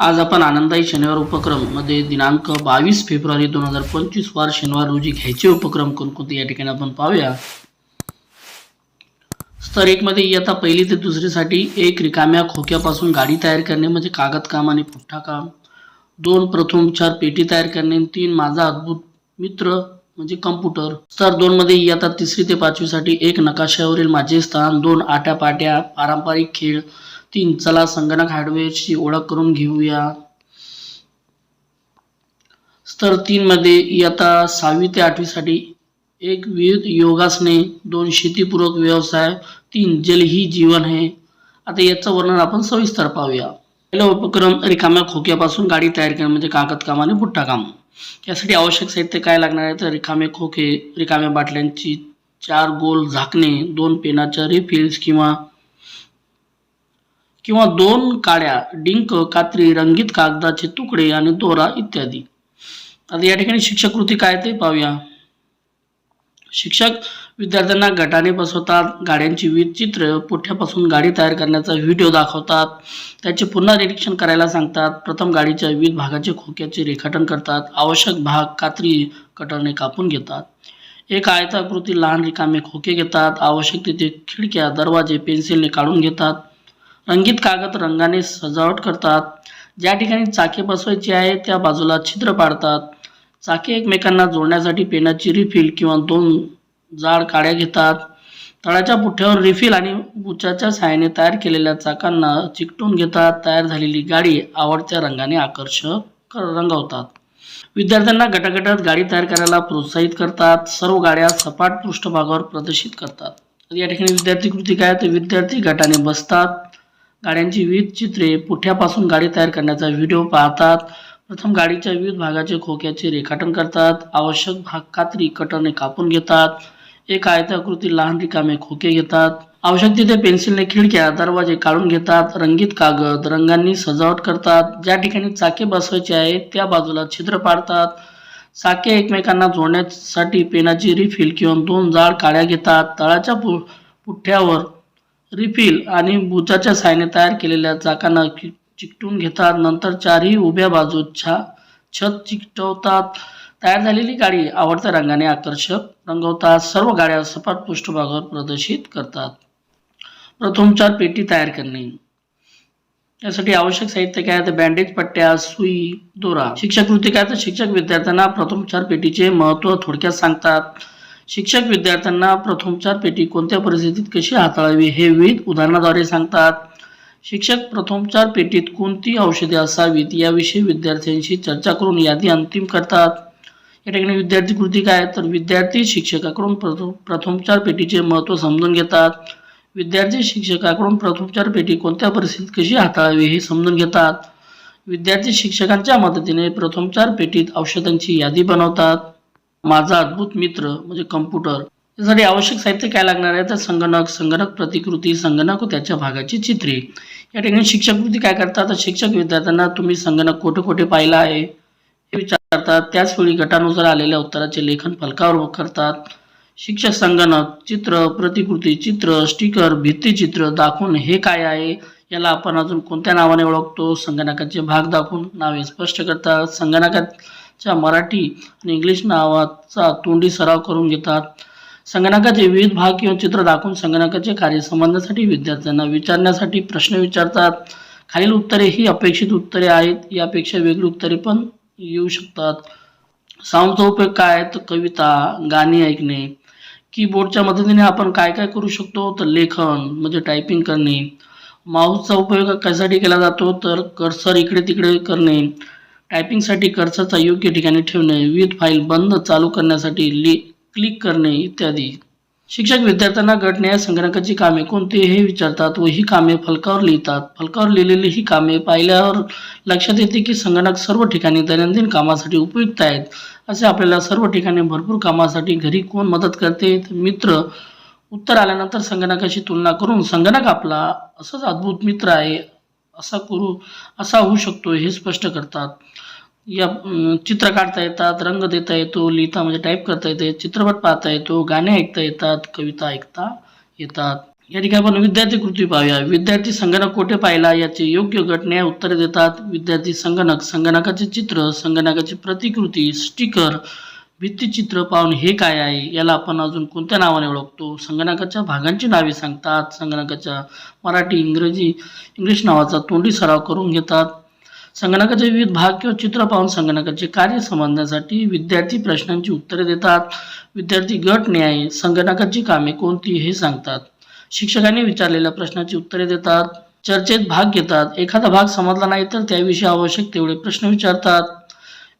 आज आपण आनंदाई शनिवार उपक्रममध्ये दिनांक बावीस फेब्रुवारी दोन हजार पंचवीस वार शनिवार रोजी घ्यायचे उपक्रम कोणकोणते या ठिकाणी आपण पाहूया. स्तर एकमध्ये इयत्ता पहिली ते दुसरीसाठी एक रिकाम्या खोक्यापासून गाडी तयार करणे म्हणजे कागद काम आणि पुठ्ठा काम. दोन प्रथम चार पेटी तयार करणे तीन माझा अद्भुत मित्र म्हणजे कम्प्युटर स्तर दोनमध्ये इयत्ता तिसरी ते पाचवीसाठी एक नकाशावरील माझे स्थान दोन आट्यापाट्या पारंपरिक खेळ तीन चला संगणक हार्डवेअरची ओळख करून घेऊया. स्तर तीन मध्ये इयत्ता सहावी ते आठवीसाठी एक विविध योगासने दोन शेतीपूरक व्यवसाय तीन जल ही जीवन आहे आता याचं वर्णन आपण सविस्तर पाहूया. पहिला उपक्रम रिकाम्या खोक्यापासून गाडी तयार करणे म्हणजे कागद काम आणि बुट्टा काम. यासाठी आवश्यक साहित्य काय लागणार आहे? तर रिकामे खोके रिकाम्या बाटल्यांची चार गोल झाकणे दोन पेनाच्या रिफिल्स किंवा किंवा दोन काड्या डिंक कात्री रंगीत कागदाचे तुकडे आणि दोरा इत्यादी. आता या ठिकाणी शिक्षक कृती काय ते पाहूया. शिक्षक विद्यार्थ्यांना गटाने बसवतात गाड्यांची विविध चित्र पुठ्यापासून गाडी तयार करण्याचा व्हिडिओ दाखवतात त्याचे पुन्हा निरीक्षण करायला सांगतात प्रथम गाडीच्या विविध भागाचे खोक्याचे रेखाटन करतात आवश्यक भाग कात्री कटरने कापून घेतात. एक आयताकृती लहान रिकामे खोके घेतात आवश्यक तिथे खिडक्या दरवाजे पेन्सिलने काढून घेतात रंगीत कागद रंगाने सजावट करतात. ज्या ठिकाणी चाके बसवायची आहे त्या बाजूला छिद्र पाडतात. चाके एकमेकांना जोडण्यासाठी पेनाची रिफिल किंवा दोन जाड काड्या घेतात. तळाच्या पुठ्यावर रिफिल आणि बुचाच्या सहाय्याने तयार केलेल्या चाकांना चिकटून घेतात. तयार झालेली गाडी आवडत्या रंगाने आकर्षक कर- रंगवतात. विद्यार्थ्यांना गटागटात गाडी तयार करायला प्रोत्साहित करतात. सर्व गाड्या सपाट पृष्ठभागावर प्रदर्शित करतात. या ठिकाणी विद्यार्थी कृती काय? तर विद्यार्थी गटाने बसतात. गाड्यांची विविध चित्रे पुठ्यापासून गाडी तयार करण्याचा व्हिडिओ पाहतात. प्रथम गाडीच्या विविध भागाचे खोक्याचे रेखाटन करतात. आवश्यक भाग कात्री कटरने कापून घेतात. एक आयताकृती लहान रिकामे खोके घेतात. आवश्यक तिथे पेन्सिलने खिडक्या दरवाजे काढून घेतात. रंगीत कागद रंगांनी सजावट करतात. ज्या ठिकाणी चाके बसवायचे आहे त्या बाजूला छिद्र पाडतात. चाके एकमेकांना जोडण्यासाठी पेनाची रिफिल किंवा दोन जाड काड्या घेतात. तळाच्या पु पुठ्ठ्यावर रिफिल आणि बुचाच्या साहाय्याने तयार केलेल्या चाकांना चिकटून घेतात. नंतर चारही उभ्या बाजूच्या छत चिकटवतात. तयार झालेली गाडी आवडत्या रंगाने आकर्षक रंगवतात. सर्व गाड्या सपाट पृष्ठभागावर प्रदर्शित करतात. प्रथमोपचार पेटी तयार करणे. यासाठी आवश्यक साहित्य काय? तर बँडेज पट्ट्या सुई दोरा. शिक्षक कृती काय? तर शिक्षक विद्यार्थ्यांना प्रथमोपचार पेटीचे महत्त्व थोडक्यात सांगतात. शिक्षक विद्यार्थ्यांना प्रथमोपचार पेटी कोणत्या परिस्थितीत कशी हाताळावी हे विविध उदाहरणाद्वारे सांगतात. शिक्षक प्रथमोपचार पेटीत कोणती औषधे असावीत याविषयी विद्यार्थ्यांशी चर्चा करून यादी अंतिम करतात. या ठिकाणी विद्यार्थी कृती काय? तर विद्यार्थी शिक्षकाकडून प्रथम प्रथमोपचार पेटीचे महत्त्व समजून घेतात. विद्यार्थी शिक्षकाकडून प्रथमोपचार पेटी कोणत्या परिस्थितीत कशी हाताळावी हे समजून घेतात. विद्यार्थी शिक्षकांच्या मदतीने प्रथमोपचार पेटीत औषधांची यादी बनवतात. माझा अद्भुत मित्र म्हणजे कम्प्युटर यासाठी आवश्यक साहित्य काय लागणार आहे? तर संगणक संगणक प्रतिकृती संगणक व त्याच्या भागाची चित्रे. या ठिकाणी शिक्षक कृती काय करतात? तर शिक्षक विद्यार्थ्यांना तुम्ही संगणक कोठे कोठे पाहिला आहे? हे विचारतात. त्याच वेळी गटानुसार आलेल्या उत्तराचे लेखन फलकावर करतात. शिक्षक संगणक चित्र प्रतिकृती चित्र स्टिकर भित्तिचित्र दाखवून हे काय आहे? याला आपण अजून कोणत्या नावाने ओळखतो? संगणकाचे भाग दाखवून नावे स्पष्ट करतात. संगणकात च्या मराठी आणि इंग्लिश नावाचा तोंडी सराव करून घेतात. संगणकाचे विविध भाग किंवा चित्र दाखवून संगणकाचे कार्य समजण्यासाठी विद्यार्थ्यांना विचारण्यासाठी प्रश्न विचारतात. खालील उत्तरे ही अपेक्षित उत्तरे आहेत यापेक्षा वेगळी उत्तरे पण येऊ शकतात. साऊंडचा उपयोग काय तर कविता गाणी ऐकणे. कीबोर्डच्या मदतीने आपण काय काय करू शकतो? तर लेखन म्हणजे टायपिंग करणे. माऊसचा उपयोग कशासाठी केला जातो? तर कर्सर इकडे तिकडे करणे. टायपिंगसाठी कर्सरचा योग्य ठिकाणी ठेवणे विविध फाईल बंद चालू करण्यासाठी लि क्लिक करणे इत्यादी. शिक्षक विद्यार्थ्यांना गटने संगणकाची कामे कोणती हे विचारतात व ही कामे फलकावर लिहितात. फलकावर लिहिलेली ही कामे पाहिल्यावर लक्षात येते की संगणक सर्व ठिकाणी दैनंदिन कामासाठी उपयुक्त आहेत. असे आपल्याला सर्व ठिकाणी भरपूर कामासाठी घरी कोण मदत करते? मित्र उत्तर आल्यानंतर संगणकाशी तुलना करून संगणक आपला असंच अद्भुत मित्र आहे. असा करू असा होऊ शकतो हे स्पष्ट करतात. या चित्र काढता येतात रंग देता येतो लिहिता म्हणजे टाईप करता येते चित्रपट पाहता येतो गाणे ऐकता येतात कविता ऐकता येतात. या ठिकाणी आपण विद्यार्थी कृती पाहूया. विद्यार्थी संगणक कोठे पाहिला? याचे योग्य घटने उत्तरे देतात. विद्यार्थी संगणक संगणकाचे चित्र संगणकाची प्रतिकृती स्टिकर भित्तिचित्र पाहून हे काय आहे याला आपण अजून कोणत्या नावाने ओळखतो? संगणकाच्या भागांची नावे सांगतात. संगणकाच्या मराठी इंग्रजी इंग्लिश नावाचा तोंडी सराव करून घेतात. संगणकाचे विविध भाग किंवा चित्र पाहून संगणकाचे कार्य समजण्यासाठी विद्यार्थी प्रश्नांची उत्तरे देतात. विद्यार्थी गट न्याय संगणकाची कामे कोणती हे सांगतात. शिक्षकांनी विचारलेल्या प्रश्नाची उत्तरे देतात. चर्चेत भाग घेतात. एखादा भाग समजला नाही तर त्याविषयी आवश्यक तेवढे प्रश्न विचारतात.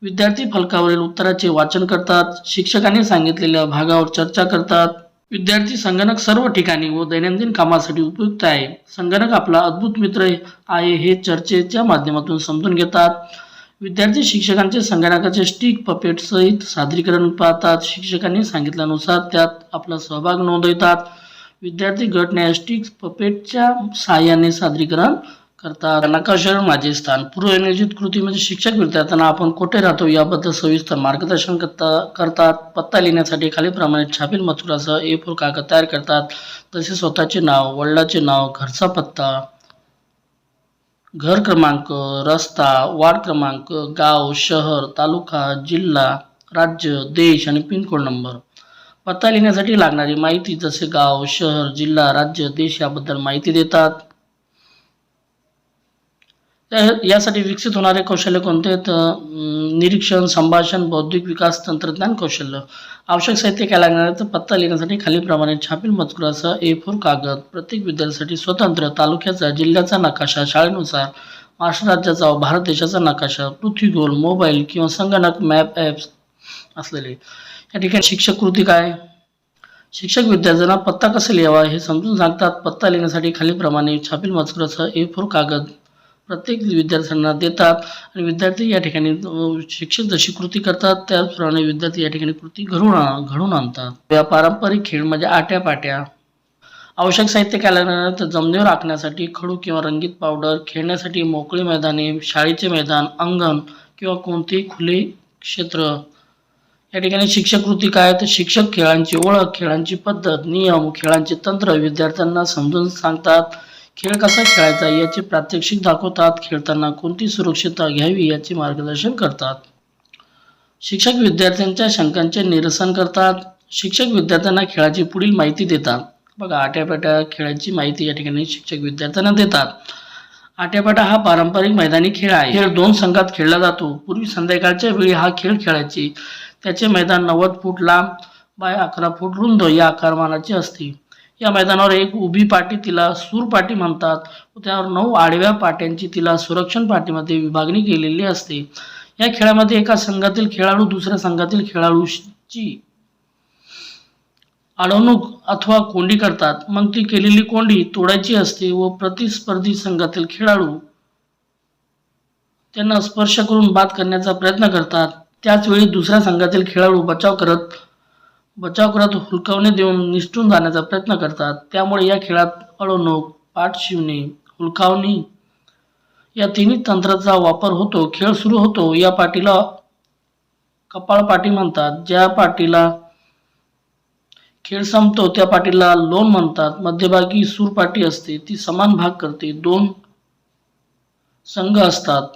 विद्यार्थी फलकावरील उत्तराचे वाचन करतात शिक्षकांनी सांगितलेल्या भागावर चर्चा करतात. विद्यार्थी संगणक सर्व ठिकाणी व दैनंदिन कामासाठी उपयुक्त आहे. संगणक आपला अद्भुत मित्र आहे हे चर्चेच्या माध्यमातून समजून घेतात. विद्यार्थी शिक्षकांचे संगणकाचे स्टिक पपेट सहित सादरीकरण पाहतात. शिक्षकांनी सांगितल्यानुसार त्यात आपला सहभाग नोंदवतात. विद्यार्थी गट न्याय स्टिक पपेटच्या सहाय्याने सादरीकरण करतात नकाशावर माझे स्थान. पूर्वनियोजित कृतीमध्ये म्हणजे शिक्षक विद्यार्थ्यांना आपण कुठे राहतो याबद्दल सविस्तर मार्गदर्शन करता करतात. पत्ता लिहिण्यासाठी खालीलप्रमाणे छापील मथुरासह ए फोर कागद तयार करतात. तसे स्वतःचे नाव वडिलाचे नाव घरचा पत्ता घर क्रमांक रस्ता वार्ड क्रमांक गाव शहर तालुका जिल्हा राज्य देश आणि पिनकोड नंबर. पत्ता लिहिण्यासाठी लागणारी माहिती जसे गाव शहर जिल्हा राज्य देश याबद्दल माहिती देतात. यासाठी विकसित होणारे कौशल्य कोणते आहेत? निरीक्षण संभाषण बौद्धिक विकास तंत्रज्ञान कौशल्य. आवश्यक साहित्य काय लागणार आहे? तर पत्ता लिहिण्यासाठी खालीलप्रमाणे छापील मजकुरासह ए फोर कागद. प्रत्येक विद्यार्थ्यासाठी स्वतंत्र तालुक्याचा जिल्ह्याचा नकाशा शाळेनुसार महाराष्ट्र राज्याचा भारत देशाचा नकाशा पृथ्वीगोल मोबाईल किंवा संगणक मॅप ॲप्स असलेले. या ठिकाणी शिक्षक कृती काय? शिक्षक विद्यार्थ्यांना पत्ता कसा लिहावा हे समजून सांगतात. पत्ता लिहिण्यासाठी खालीलप्रमाणे छापील मजकुरासह ए फोर कागद. प्रत्येक विद्यार्थ्यांना देतात आणि विद्यार्थी या ठिकाणी शिक्षक जशी कृती करतात त्याचप्रमाणे विद्यार्थी या ठिकाणी कृती घडून घडवून घडून आणतात. या पारंपरिक खेळ म्हणजे आट्या पाट्या आवश्यक साहित्य केल्यानंतर जमिनीवर राखण्यासाठी खडू किंवा रंगीत पावडर खेळण्यासाठी मोकळी मैदाने शाळेचे मैदान अंगण किंवा कोणतेही खुले क्षेत्र. या ठिकाणी शिक्षक कृती काय? तर शिक्षक खेळांची ओळख खेळांची पद्धत नियम खेळांचे तंत्र विद्यार्थ्यांना समजून सांगतात. खेळ कसा खेळायचा याचे प्रात्यक्षिक दाखवतात. खेळताना कोणती सुरक्षितता घ्यावी याचे मार्गदर्शन करतात. शिक्षक विद्यार्थ्यांच्या शंकांचे निरसन करतात. शिक्षक विद्यार्थ्यांना खेळाची पुढील माहिती देतात. बघा आट्यापाट्या खेळाची माहिती या ठिकाणी शिक्षक विद्यार्थ्यांना देतात. आट्यापाटा हा पारंपरिक मैदानी खेळ आहे. खेळ दोन संघात खेळला जातो. पूर्वी संध्याकाळच्या वेळी हा खेळ खेळायचे. त्याचे मैदान नव्वद फूट लांब बाय अकरा फूट रुंद या आकारमानाचे असते. या मैदानावर एक उभी पाटी तिला सूर पाटी म्हणतात. व त्यावर नऊ आडव्या पाट्यांची तिला सुरक्षण पाटीमध्ये विभागणी केलेली असते. या खेळामध्ये एका संघातील खेळाडू दुसऱ्या संघातील खेळाडूची अडवणूक अथवा कोंडी करतात. मग ती केलेली कोंडी तोडायची असते व प्रतिस्पर्धी संघातील खेळाडू त्यांना स्पर्श करून बाद करण्याचा प्रयत्न करतात. त्याच वेळी दुसऱ्या संघातील खेळाडू बचाव करत बचाव करत हुलकावणे देऊन निसटून जाण्याचा प्रयत्न करतात. त्यामुळे या खेळात अडवणूक पाठ शिवणे हुलकावणी या तिन्ही तंत्राचा वापर होतो खेळ सुरू होतो. या पाटीला कपाळ पाटी म्हणतात. ज्या पाटीला खेळ संपतो त्या पाटीला लोन म्हणतात. मध्यभागी सूरपाटी असते ती समान भाग करते. दोन संघ असतात.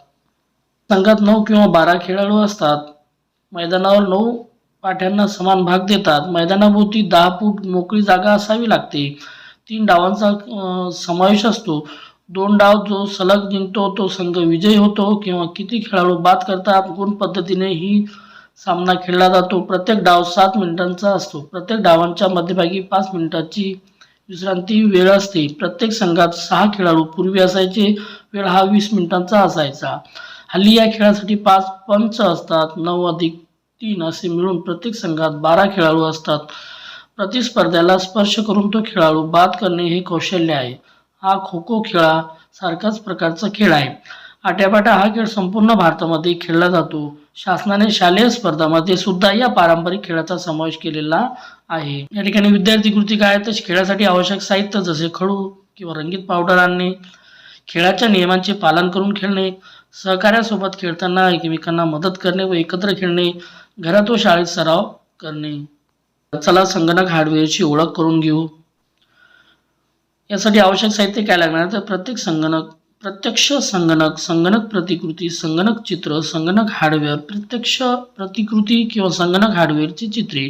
संघात नऊ किंवा बारा खेळाडू असतात. मैदानावर नऊ पाठ्यांना समान भाग देतात. मैदानाभोवती दहा फूट मोकळी जागा असावी लागते. तीन डावांचा समावेश असतो. दोन डाव जो सलग जिंकतो तो संघ विजयी होतो किंवा किती खेळाडू बाद करतात गुण पद्धतीने ही सामना खेळला जातो प्रत्येक डाव सात मिनिटांचा असतो. प्रत्येक डावांच्या मध्यभागी पाच मिनिटाची विश्रांती वेळ असते. प्रत्येक संघात सहा खेळाडू पूर्वी असायचे वेळ हा वीस मिनिटांचा असायचा. हल्ली या खेळासाठी पाच पंच असतात. नऊ अधिक तीन असे मिळून प्रत्येक संघात बारा खेळाडू असतात. प्रतिस्पर्ध्याला स्पर्श करून तो खेळाडू बाद करणे हे कौशल्य आहे. हा खो खो खेळासारखाच प्रकारचा खेळ आहे. आट्यापाटा हा खेळ संपूर्ण भारतामध्ये खेळला जातो. शासनाने शालेय स्पर्धामध्ये सुद्धा या पारंपरिक खेळाचा समावेश केलेला आहे. या ठिकाणी विद्यार्थी कृती काय तर खेळासाठी आवश्यक साहित्य जसे खडू किंवा रंगीत पावडर आणणे खेळाच्या नियमांचे पालन करून खेळणे सहकार्यासोबत खेळताना एकमेकांना मदत करणे व एकत्र खेळणे घरात व शाळेत सराव करणे. चला संगणक हार्डवेअरची ओळख करून घेऊ. यासाठी आवश्यक साहित्य काय लागणार? तर प्रत्येक संगणक प्रत्यक्ष संगणक संगणक प्रतिकृती संगणक चित्र संगणक हार्डवेअर प्रत्यक्ष प्रतिकृती किंवा संगणक हार्डवेअरची चित्रे.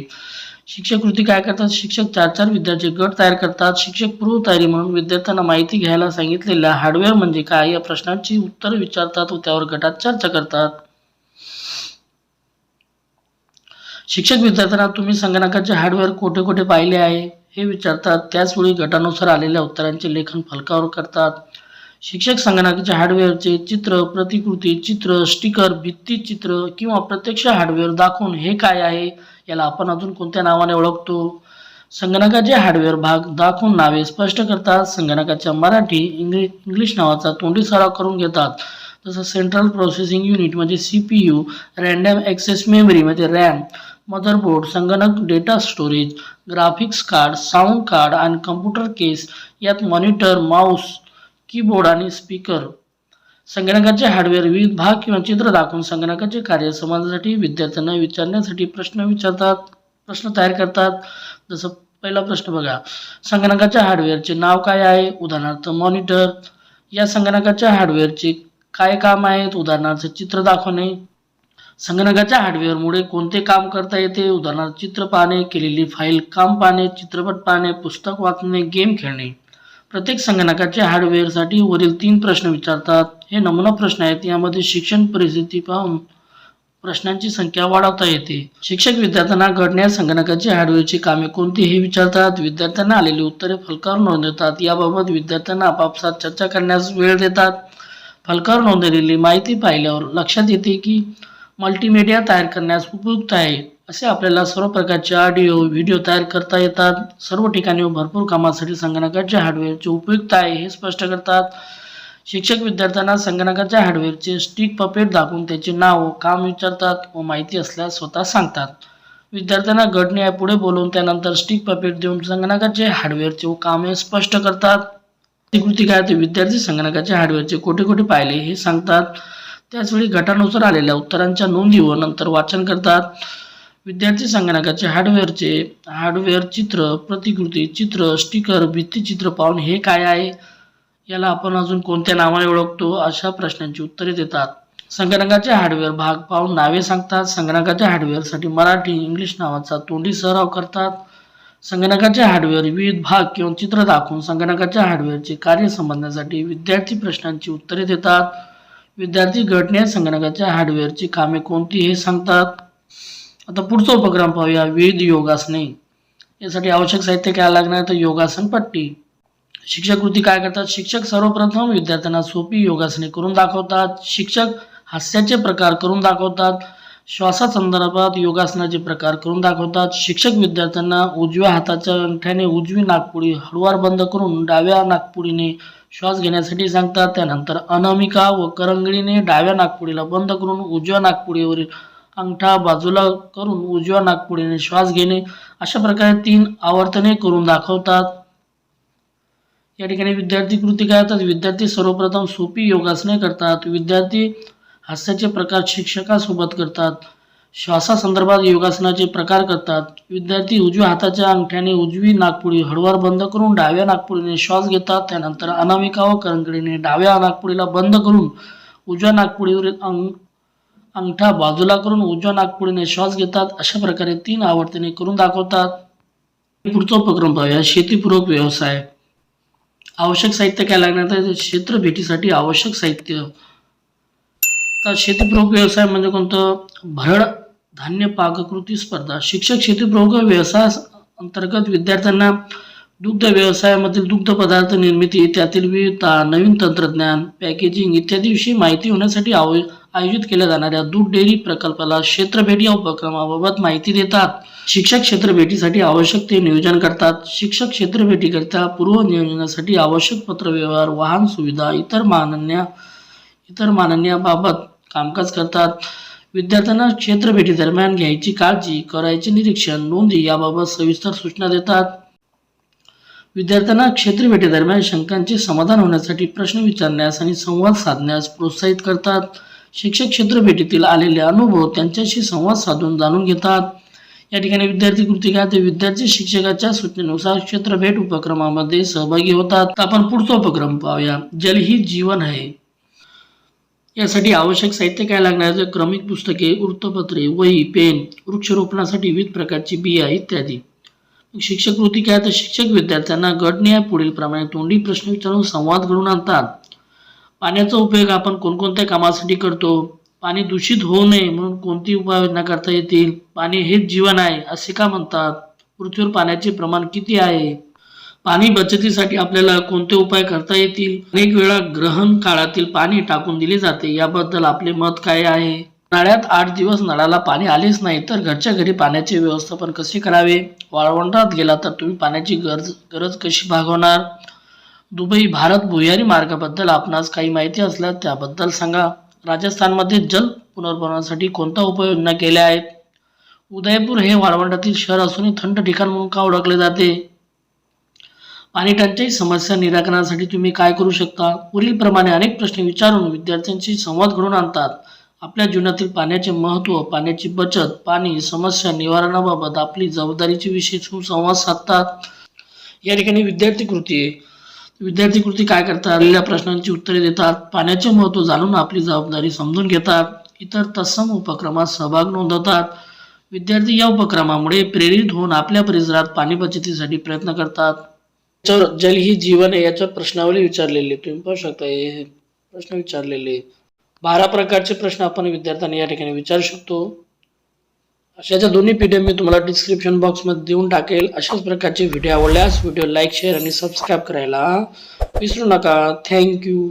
शिक्षक कृती काय करतात? शिक्षक चार चार विद्यार्थी गट तयार करतात. शिक्षक पूर्व तयारी म्हणून विद्यार्थ्यांना माहिती घ्यायला सांगितलेल्या हार्डवेअर म्हणजे काय? या प्रश्नांची उत्तर विचारतात व त्यावर गटात चर्चा करतात. शिक्षक विद्यार्थ्यांना तुम्ही संगणकाचे हार्डवेअर कोठे कोठे पाहिले आहे हे विचारतात. त्याचवेळी गटानुसार आलेल्या उत्तरांचे लेखन फलकावर करतात. शिक्षक संगणकाचे हार्डवेअरचे चित्र प्रतिकृती चित्र स्टिकर भित्ती चित्र किंवा प्रत्यक्ष हार्डवेअर दाखवून हे काय आहे याला आपण अजून कोणत्या नावाने ओळखतो? संगणकाचे हार्डवेअर भाग दाखवून नावे स्पष्ट करतात. संगणकाच्या मराठी इंग्लिश इंग्लिश नावाचा तोंडी सराव करून घेतात. जसं सेंट्रल प्रोसेसिंग युनिट म्हणजे C P U random access memory म्हणजे रॅम मदरबोर्ड संगणक data storage graphics card sound card आणि कम्प्युटर केस यात मॉनिटर माऊस कीबोर्ड आणि स्पीकर. संगणकाचे हार्डवेअर विविध भाग किंवा चित्र दाखवून संगणकाचे कार्य समजण्यासाठी विद्यार्थ्यांना विचारण्यासाठी प्रश्न विचारतात प्रश्न तयार करतात. जसं पहिला प्रश्न बघा संगणकाच्या हार्डवेअरचे नाव काय आहे? उदाहरणार्थ मॉनिटर. या संगणकाच्या हार्डवेअरचे काय काम आहेत? उदाहरणार्थ चित्र दाखवणे. संगणकाच्या हार्डवेअरमुळे कोणते काम करता येते? उदाहरणार्थ चित्र पाहणे केलेली फाईल काम पाहणे चित्रपट पाहणे पुस्तक वाचणे गेम खेळणे. प्रत्येक संगणकाच्या हार्डवेअरसाठी वरील तीन प्रश्न विचारतात. हे नमुना प्रश्न आहेत. यामध्ये शिक्षण परिस्थिती पाहून प्रश्नांची संख्या वाढवता येते. शिक्षक विद्यार्थ्यांना घडण्यास संगणकाची हार्डवेअरची कामे कोणती हे विचारतात. विद्यार्थ्यांना आलेली उत्तरे फलकावर नोंदवतात. याबाबत विद्यार्थ्यांना आपापसात चर्चा करण्यास वेळ देतात. फलकावर नोंदवलेली माहिती पाहिल्यावर लक्षात येते की मल्टीमीडिया तयार करण्यास उपयुक्त आहे. असे आपल्याला सर्व प्रकारचे ऑडिओ व्हिडिओ तयार करता येतात. सर्व ठिकाणी भरपूर कामासाठी संगणकाचे हार्डवेअरचे उपयुक्त आहे हे स्पष्ट करतात. शिक्षक विद्यार्थ्यांना संगणकाच्या हार्डवेअरचे स्टिक पपेट दाखवून त्याचे नाव काम विचारतात व माहिती असल्यास स्वतः सांगतात. विद्यार्थ्यांना घडणे पुढे बोलवून त्यानंतर स्टिक पपेट देऊन संगणकाचे हार्डवेअरचे व कामे स्पष्ट करतात. ती कृती काय ते विद्यार्थी संगणकाचे हार्डवेअरचे कोठे कोठे पाहिले हे सांगतात. त्याचवेळी गटानुसार आलेल्या उत्तरांच्या नोंदी व नंतर वाचन करतात. विद्यार्थी संगणकाचे हार्डवेअरचे हार्डवेअर चित्र प्रतिकृती चित्र स्टिकर भित्तिचित्र पाहून हे काय आहे? याला आपण अजून कोणत्या नावाने ओळखतो? अशा प्रश्नांची उत्तरे देतात. संगणकाचे हार्डवेअर भाग पाहून नावे सांगतात. संगणकाच्या हार्डवेअरसाठी मराठी इंग्लिश नावाचा तोंडी सराव करतात. संगणकाचे हार्डवेअर विविध भाग किंवा चित्र दाखवून संगणकाच्या हार्डवेअरचे कार्य समजण्यासाठी विद्यार्थी प्रश्नांची उत्तरे देतात. विद्यार्थी घटनेत संगणकाच्या हार्डवेअरची कामे कोणती हे सांगतात? आता पुढचा उपक्रम पाहूया विविध योगासने. यासाठी आवश्यक साहित्य काय लागणार? तर योगासन पट्टी. शिक्षक कृती काय करतात? शिक्षक सर्वप्रथम विद्यार्थ्यांना सोपी योगासने करून दाखवतात. शिक्षक हास्याचे प्रकार करून दाखवतात. श्वासासंदर्भात योगासनाचे प्रकार करून दाखवतात. शिक्षक विद्यार्थ्यांना उजव्या हाताच्या अंगठ्याने उजवी नागपुडी हळुवार बंद करून डाव्या नागपुडीने श्वास घेण्यासाठी सांगतात. त्यानंतर अनामिका व करंगळीने डाव्या नागपुडीला बंद करून उजव्या नागपुडीवरील अंगठा बाजूला करून उजव्या नागपुडीने श्वास घेणे अशा प्रकारे तीन आवर्तने करून दाखवतात. या ठिकाणी विद्यार्थी कृती काय करतात. विद्यार्थी सर्वप्रथम सोपी योगासने करतात. विद्यार्थी हास्याचे प्रकार शिक्षकासोबत करतात. श्वासासंदर्भात योगासनाचे प्रकार करतात. विद्यार्थी उजव्या हाताच्या अंगठ्याने उजवी नागपुडी हळूवार बंद करून डाव्या नागपुडीने श्वास घेतात. त्यानंतर अनामिका व करंगडीने डाव्या नागपुडीला बंद करून उजव्या नागपुडीवरील अंग अंगठा बाजूला करून उजव्या नागपुडीने श्वास घेतात. अशा प्रकारे तीन आवर्तने करून दाखवतात. पुढचा उपक्रम पाहूया. शेतीपूरक व्यवसाय. आवश्यक साहित्य काय लागणार तर क्षेत्र भेटीसाठी आवश्यक साहित्य. आता शेतीपूरक व्यवसाय म्हणजे कोणतं? भरड धान्य पाककृती स्पर्धा शिक्षक शेतीपूरक व्यवसाय अंतर्गत विद्यार्थ्यांना दुग्ध व्यवसायामधील दुग्ध पदार्थ निर्मिती त्यातील विविधता नवीन तंत्रज्ञान पॅकेजिंग इत्यादीविषयी माहिती होण्यासाठी आव आयोजित केल्या जाणाऱ्या दूध डेअरी प्रकल्पाला क्षेत्रभेट या उपक्रमाबाबत माहिती देतात. शिक्षक क्षेत्रभेटीसाठी आवश्यक ते नियोजन करतात. शिक्षक क्षेत्रभेटीकरिता पूर्व नियोजनासाठी आवश्यक पत्रव्यवहार वाहन सुविधा इतर मानन्या इतर मानण्याबाबत कामकाज करतात. विद्यार्थ्यांना क्षेत्रभेटी दरम्यान घ्यायची काळजी करायचे निरीक्षण नोंदी याबाबत सविस्तर सूचना देतात. विद्यार्थ्यांना क्षेत्रभेटी दरम्यान शंकांचे समाधान होण्यासाठी प्रश्न विचारण्यास आणि संवाद साधण्यास प्रोत्साहित करतात. शिक्षक क्षेत्रभेटीतील आलेले अनुभव त्यांच्याशी संवाद साधून जाणून घेतात. या ठिकाणी विद्यार्थी कृती काय ते विद्यार्थी शिक्षकाच्या सूचनेनुसार क्षेत्रभेट उपक्रमामध्ये सहभागी होतात. आपण पुढचा उपक्रम पाहूया. जल ही जीवन आहे. यासाठी आवश्यक साहित्य काय लागणार? तर क्रमिक पुस्तके वृत्तपत्रे वही पेन वृक्षारोपणासाठी विविध प्रकारची बिया इत्यादी. शिक्षक कृती काय? तर शिक्षक विद्यार्थ्यांना गटनिहाय पुढील प्रमाणे तोंडी प्रश्न विचारून संवाद घडून आणतात. पाण्याचा उपयोग आपण कोणकोणत्या कामासाठी करतो? पाणी दूषित होऊ नये म्हणून कोणती उपाययोजना करता येतील? पाणी हेच जीवन आहे असे का म्हणतात? पृथ्वीवर पाण्याचे प्रमाण किती आहे? पाणी बचतीसाठी आपल्याला कोणते उपाय करता येतील? अनेक वेळा ग्रहण काळातील पाणी टाकून दिले जाते. याबद्दल आपले मत काय आहे? उन्हाळ्यात आठ दिवस नळाला पाणी आलेच नाही तर घरच्या घरी पाण्याचे व्यवस्थापन कसे करावे? वाळवंटात गेला तर तुम्ही पाण्याची गरज गरज कशी भागवणार? दुबई भारत भुयारी मार्गाबद्दल आपणास काही माहिती असल्यास त्याबद्दल सांगा. राजस्थानमध्ये जल पुनर्भरणासाठी कोणत्या उपाययोजना केल्या आहेत? उदयपूर हे वाळवंटातील शहर असूनही थंड ठिकाण म्हणून का ओळखले जाते? पाणी टंचाई समस्या निराकरणासाठी तुम्ही काय करू शकता? पुढीलप्रमाणे अनेक प्रश्न विचारून विद्यार्थ्यांशी संवाद घडवून आणतात. आपल्या जीवनातील पाण्याचे महत्त्व पाण्याची बचत पाणी समस्या निवारणाबाबत आपली जबाबदारीचे विषय संवाद साधतात. या ठिकाणी विद्यार्थी कृती विद्यार्थी कृती काय करतात? आलेल्या प्रश्नांची उत्तरे देतात. पाण्याचे महत्त्व जाणून आपली जबाबदारी समजून घेतात. इतर तत्सम उपक्रमात सहभाग नोंदवतात. विद्यार्थी या उपक्रमामुळे प्रेरित होऊन आपल्या परिसरात पाणी बचतीसाठी प्रयत्न करतात. याच्यावर जल ही जीवन आहे याच्यावर प्रश्नावली विचारलेली तुम्ही पाहू शकता हे प्रश्न विचारलेले बारा प्रकारचे प्रश्न आपण विद्यार्थ्यांनी या ठिकाणी विचारू शकतो. अशाच्या दोन्ही पीडीएफ मी तुम्हाला डिस्क्रिप्शन बॉक्समध्ये देऊन टाकेल. अशाच प्रकारचे व्हिडिओ आवडल्यास व्हिडिओ लाईक शेअर आणि सबस्क्राईब करायला विसरू नका. थँक्यू